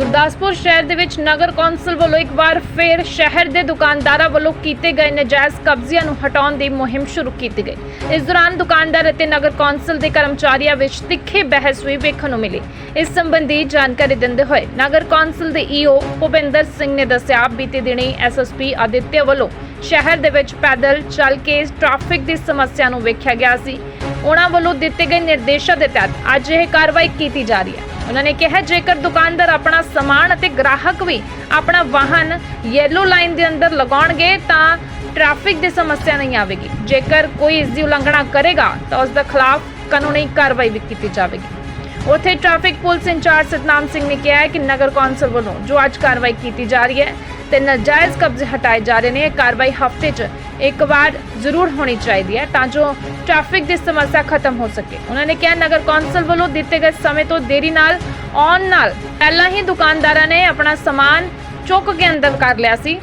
ਗੁਰਦਾਸਪੁਰ ਸ਼ਹਿਰ ਦੇ ਵਿੱਚ ਨਗਰ ਕੌਂਸਲ ਵੱਲੋਂ ਇੱਕ ਵਾਰ ਫੇਰ ਸ਼ਹਿਰ ਦੇ ਦੁਕਾਨਦਾਰਾਂ ਵੱਲੋਂ ਕੀਤੇ ਗਏ ਨਜਾਇਜ਼ ਕਬਜ਼ਿਆਂ ਨੂੰ ਹਟਾਉਣ ਦੀ ਮੁਹਿੰਮ ਸ਼ੁਰੂ ਕੀਤੀ ਗਈ। ਇਸ ਦੌਰਾਨ ਦੁਕਾਨਦਾਰ ਅਤੇ ਨਗਰ ਕੌਂਸਲ ਦੇ ਕਰਮਚਾਰੀਆਂ ਵਿੱਚ ਤਿੱਖੀ ਬਹਿਸ ਵੀ ਵੇਖਣ ਨੂੰ ਮਿਲੀ। ਇਸ ਸੰਬੰਧੀ ਜਾਣਕਾਰੀ ਦਿੰਦੇ ਹੋਏ ਨਗਰ ਕੌਂਸਲ ਦੇ ਈਓ ਭੁਪਿੰਦਰ ਸਿੰਘ ਨੇ ਦੱਸਿਆ, ਬੀਤੇ ਦਿਨੀ ਐਸਐਸਪੀ ਆਦਿਤਿਆ ਵੱਲੋਂ ਸ਼ਹਿਰ ਦੇ ਵਿੱਚ ਪੈਦਲ ਚੱਲ ਕੇ ਟ੍ਰੈਫਿਕ ਦੀ ਸਮੱਸਿਆ ਨੂੰ ਵੇਖਿਆ ਗਿਆ ਸੀ। ਉਹਨਾਂ ਵੱਲੋਂ ਦਿੱਤੇ ਗਏ ਨਿਰਦੇਸ਼ਾਂ ਦੇ ਤਹਿਤ ਅੱਜ ਇਹ ਕਾਰਵਾਈ ਕੀਤੀ ਜਾ ਰਹੀ ਹੈ। ਉਹਨਾਂ ਨੇ ਕਿਹਾ, ਜੇਕਰ ਦੁਕਾਨਦਾਰ ਆਪਣਾ ਸਮਾਨ ਅਤੇ ਗ੍ਰਾਹਕ ਵੀ ਆਪਣਾ ਵਾਹਨ ਯੈਲੋ ਲਾਈਨ ਦੇ ਅੰਦਰ ਲਗਾਉਣਗੇ, ਤਾਂ ਟ੍ਰੈਫਿਕ ਦੀ ਸਮੱਸਿਆ ਨਹੀਂ ਆਵੇਗੀ। ਜੇਕਰ ਕੋਈ ਇਸ ਦੀ ਉਲੰਘਣਾ ਕਰੇਗਾ, ਤਾਂ ਉਸ ਦੇ ਖਿਲਾਫ ਕਾਨੂੰਨੀ ਕਾਰਵਾਈ ਵੀ ਕੀਤੀ ਜਾਵੇਗੀ। ਉੱਥੇ traffic police in-charge Satnam Singh ਨੇ ਕਿਹਾ ਹੈ ਕਿ ਨਗਰ ਕੌਂਸਲ ਵੱਲੋਂ ਜੋ ਅੱਜ ਕਾਰਵਾਈ ਕੀਤੀ ਜਾ ਰਹੀ ਹੈ ਤੇ ਨਾਜਾਇਜ਼ ਕਬਜ਼ੇ ਹਟਾਏ ਜਾ ਰਹੇ ਨੇ, ਇਹ ਕਾਰਵਾਈ ਹਫ਼ਤੇ 'ਚ ਇੱਕ ਵਾਰ ਜ਼ਰੂਰ ਹੋਣੀ ਚਾਹੀਦੀ ਹੈ ਤਾਂ ਜੋ ਟ੍ਰੈਫਿਕ ਦੀ ਸਮੱਸਿਆ ਖਤਮ ਹੋ ਸਕੇ। ਉਹਨਾਂ ਨੇ ਕਿਹਾ, ਨਗਰ ਕੌਂਸਲ ਵੱਲੋਂ ਦਿੱਤੇ ਗਏ ਸਮੇਂ ਤੋਂ ਦੇਰੀ ਨਾਲ, ਆਉਣ ਨਾਲ ਪਹਿਲਾਂ ਹੀ ਦੁਕਾਨਦਾਰਾਂ ਨੇ ਆਪਣਾ ਸਮਾਨ ਚੁੱਕ ਕੇ ਅੰਦਰ ਕਰ ਲਿਆ ਸੀ।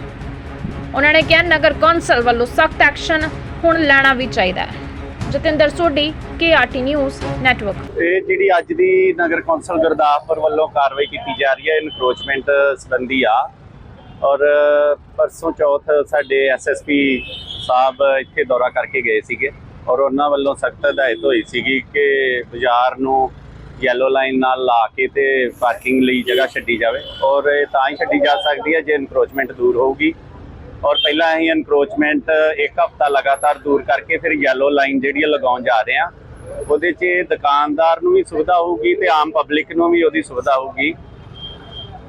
ਉਹਨਾਂ ਨੇ ਕਿਹਾ, ਨਗਰ ਕੌਂਸਲ ਵੱਲੋਂ ਸਖਤ ਐਕਸ਼ਨ ਹੁਣ ਲੈਣਾ ਵੀ ਚਾਹੀਦਾ ਹੈ। Jatinder Sodhi KRT news network ਇਹ ਜਿਹੜੀ ਅੱਜ ਦੀ ਨਗਰ ਕੌਂਸਲ ਗੁਰਦਾਸਪੁਰ ਵੱਲੋਂ ਕਾਰਵਾਈ ਕੀਤੀ ਜਾ ਰਹੀ ਹੈ ਇਨਕਰੋਚਮੈਂਟ ਸੰਬੰਧੀ ਆ। ਔਰ ਪਰਸੋਂ ਚੌਥ ਸਾਡੇ ਐਸਐਸਪੀ ਸਾਹਿਬ ਇੱਥੇ ਦੌਰਾ ਕਰਕੇ ਗਏ ਸੀਗੇ ਔਰ ਉਹਨਾਂ ਵੱਲੋਂ ਸਖਤ ਹਦਾਇਤ ਹੋਈ ਸੀਗੀ ਕਿ ਬਾਜ਼ਾਰ ਨੂੰ ਯੈਲੋ ਲਾਈਨ ਨਾਲ ਲਾ ਕੇ ਤੇ ਪਾਰਕਿੰਗ ਲਈ ਜਗ੍ਹਾ ਛੱਡੀ ਜਾਵੇ ਔਰ ਇਹ ਤਾਂ ਹੀ ਛੱਡੀ ਜਾ ਸਕਦੀ ਹੈ ਜੇ ਇਨਕਰੋਚਮੈਂਟ ਦੂਰ ਹੋਊਗੀ ਔਰ ਪਹਿਲਾਂ ਅਸੀਂ ਇਨਕਰੋਚਮੈਂਟ ਇੱਕ ਹਫਤਾ ਲਗਾਤਾਰ ਦੂਰ ਕਰਕੇ ਫਿਰ ਯੈਲੋ ਲਾਈਨ ਜਿਹੜੀ ਆ ਲਗਾਉਣ ਜਾ ਰਹੇ ਆ ਉਹਦੇ 'ਚ ਦੁਕਾਨਦਾਰ ਨੂੰ ਵੀ ਸੁਵਿਧਾ ਹੋਊਗੀ ਤੇ ਆਮ ਪਬਲਿਕ ਨੂੰ ਵੀ ਉਹਦੀ ਸੁਵਿਧਾ ਹੋਊਗੀ।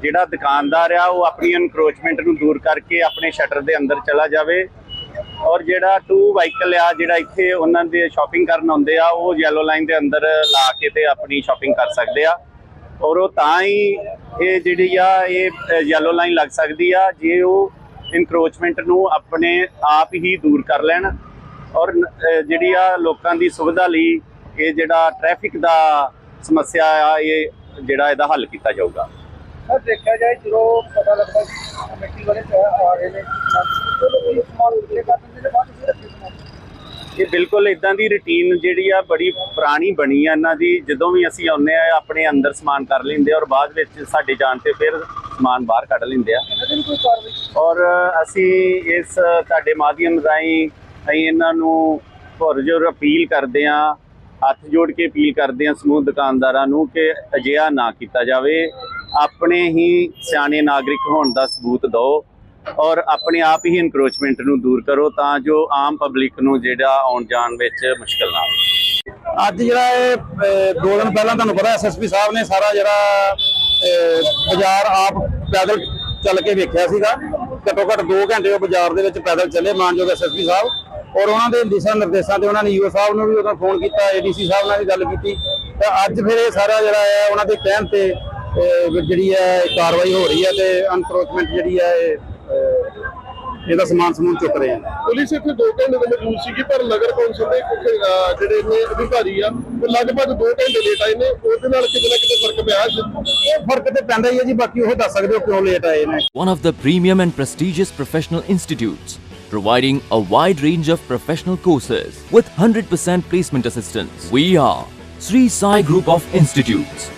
ਜਿਹੜਾ ਦੁਕਾਨਦਾਰ ਆ, ਉਹ ਆਪਣੀ ਇਨਕਰੋਚਮੈਂਟ ਨੂੰ ਦੂਰ ਕਰਕੇ ਆਪਣੇ ਸ਼ਟਰ ਦੇ ਅੰਦਰ ਚਲਾ ਜਾਵੇ ਔਰ ਜਿਹੜਾ ਟੂ ਵਾਹੀਕਲ ਆ, ਜਿਹੜਾ ਇੱਥੇ ਉਹਨਾਂ ਦੇ ਸ਼ਾਪਿੰਗ ਕਰਨ ਆਉਂਦੇ ਆ, ਉਹ ਯੈਲੋ ਲਾਈਨ ਦੇ ਅੰਦਰ ਲਾ ਕੇ ਤੇ ਆਪਣੀ ਸ਼ਾਪਿੰਗ ਕਰ ਸਕਦੇ ਆ। ਔਰ ਉਹ ਤਾਂ ਹੀ ਇਹ ਜਿਹੜੀ ਆ, ਇਹ ਯੈਲੋ ਲਾਈਨ ਲੱਗ ਸਕਦੀ ਆ, ਜੇ ਉਹ ਇਨਕਰੋਚਮੈਂਟ ਨੂੰ ਆਪਣੇ ਆਪ ਹੀ ਦੂਰ ਕਰ ਲੈਣ। ਔਰ ਜਿਹੜੀ ਆ ਲੋਕਾਂ ਦੀ ਸੁਵਿਧਾ ਲਈ ਇਹ ਜਿਹੜਾ ਟ੍ਰੈਫਿਕ ਦਾ ਸਮੱਸਿਆ ਆ, ਇਹ ਜਿਹੜਾ ਇਹਦਾ ਹੱਲ ਕੀਤਾ ਜਾਊਗਾ। ਸਰ, ਦੇਖਿਆ ਜਾਏ, ਜਦੋਂ ਪਤਾ ਲੱਗਦਾ ਕਮੇਟੀ ਵਾਲੇ ਆ ਰਹੇ ਨੇ ਉਹ ਸਮਾਨ ਪਿੱਛੇ ਕਰ ਇਹ ਬਿਲਕੁਲ ਇਦਾਂ ਦੀ ਰੁਟੀਨ ਜਿਹੜੀ ਆ ਬੜੀ ਪੁਰਾਣੀ ਬਣੀ ਆ ਇਹਨਾਂ ਦੀ। ਜਦੋਂ ਵੀ ਅਸੀਂ ਆਉਂਦੇ ਆ ਆਪਣੇ ਅੰਦਰ ਸਮਾਨ ਕਰ ਲੈਂਦੇ ਔਰ ਬਾਅਦ ਵਿੱਚ ਸਾਡੇ ਜਾਣ ਤੇ ਫਿਰ ਸਮਾਨ ਬਾਹਰ ਕੱਢ ਲੈਂਦੇ ਆ। ਔਰ ਅਸੀਂ ਇਸ ਤੁਹਾਡੇ ਮਾਧਿਅਮ ਰਾਹੀਂ ਅਸੀਂ ਇਹਨਾਂ ਨੂੰ ਪੁਰਜੋਰ ਅਪੀਲ ਕਰਦੇ ਆ ਹੱਥ ਜੋੜ ਕੇ ਅਪੀਲ ਕਰਦੇ ਆ ਸਮੂਹ ਦੁਕਾਨਦਾਰਾਂ ਨੂੰ ਕਿ ਅਜਿਹਾ ਨਾ ਕੀਤਾ ਜਾਵੇ। ਆਪਣੇ ਹੀ ਸਿਆਣੇ ਨਾਗਰਿਕ ਹੋਣ ਦਾ ਸਬੂਤ ਦਿਓ। ਔਰ ਆਪਣੇ ਆਪ ਹੀ ਇਨਕਰੋਚਮੈਂਟ ਨੂੰ ਦੂਰ ਕਰੋ ਤਾਂ ਜੋ ਆਮ ਪਬਲਿਕ ਨੂੰ ਜਿਹੜਾ ਆਉਣ ਜਾਣ ਵਿੱਚ ਮੁਸ਼ਕਲ ਨਾ ਆਵੇ ਅੱਜ ਜਿਹੜਾ ਇਹ ਅਹ, ਦੋ ਦਿਨ ਪਹਿਲਾਂ ਤੁਹਾਨੂੰ ਪਤਾ ਐਸਐਸਪੀ ਸਾਹਿਬ ਨੇ ਸਾਰਾ ਜਿਹੜਾ ਬਾਜ਼ਾਰ ਆਪ ਪੈਦਲ ਚੱਲ ਕੇ ਵੇਖਿਆ ਸੀਗਾ। ਘੱਟੋ ਘੱਟ 2 ਘੰਟੇ ਉਹ ਬਾਜ਼ਾਰ ਦੇ ਵਿੱਚ ਪੈਦਲ ਚੱਲੇ ਮਾਨਯੋਗ ਐਸਐਸਪੀ ਸਾਹਿਬ। ਔਰ ਉਹਨਾਂ ਦੇ ਦਿਸ਼ਾ ਨਿਰਦੇਸ਼ਾਂ ਤੇ ਉਹਨਾਂ ਨੇ ਈਓ ਸਾਹਿਬ ਨੂੰ ਵੀ ਉਦੋਂ ਫੋਨ ਕੀਤਾ ਏਡੀਸੀ ਸਾਹਿਬ ਨਾਲ ਵੀ ਗੱਲ ਕੀਤੀ। ਤਾਂ ਅੱਜ ਫਿਰ ਇਹ ਸਾਰਾ ਜਿਹੜਾ ਹੈ ਉਹਨਾਂ ਦੇ ਕਹਿਣ ਤੇ ਜਿਹੜੀ ਹੈ ਕਾਰਵਾਈ ਹੋ ਰਹੀ ਹੈ ਤੇ ਅਨਕਰੋਚਮੈਂਟ ਜਿਹੜੀ ਹੈ ਇਹਦਾ ਸਮਾਨ ਸਮੂਨ ਚੁੱਕ ਰਹੇ ਆ ਪੁਲਿਸ ਇੱਥੇ 2 ਘੰਟੇ ਦੇ ਮੌਜੂਦ ਸੀਗੀ ਪਰ ਨਗਰ ਕੌਂਸਲ ਦੇ ਕੁਝ ਅਹ, ਜਿਹੜੇ ਨੇ ਅਧਿਕਾਰੀ ਆ ਉਹ ਲਗਭਗ 2 ਘੰਟੇ ਲੇਟ ਆਏ ਨੇ ਉਹਦੇ ਨਾਲ ਕਿਤੇ ਨਾ ਕਿਤੇ ਫਰਕ ਪਿਆ ਸੀ ਇਹ ਫਰਕ ਤੇ ਪੈਂਦਾ ਹੀ ਹੈ ਜੀ ਬਾਕੀ ਉਹ ਦੱਸ ਸਕਦੇ ਹੋ ਕਿਉਂ ਲੇਟ ਆਏ ਨੇ one of the premium and prestigious professional institutes, providing a wide range of professional courses with 100% placement assistance. We are Sri Sai Group of Institutes.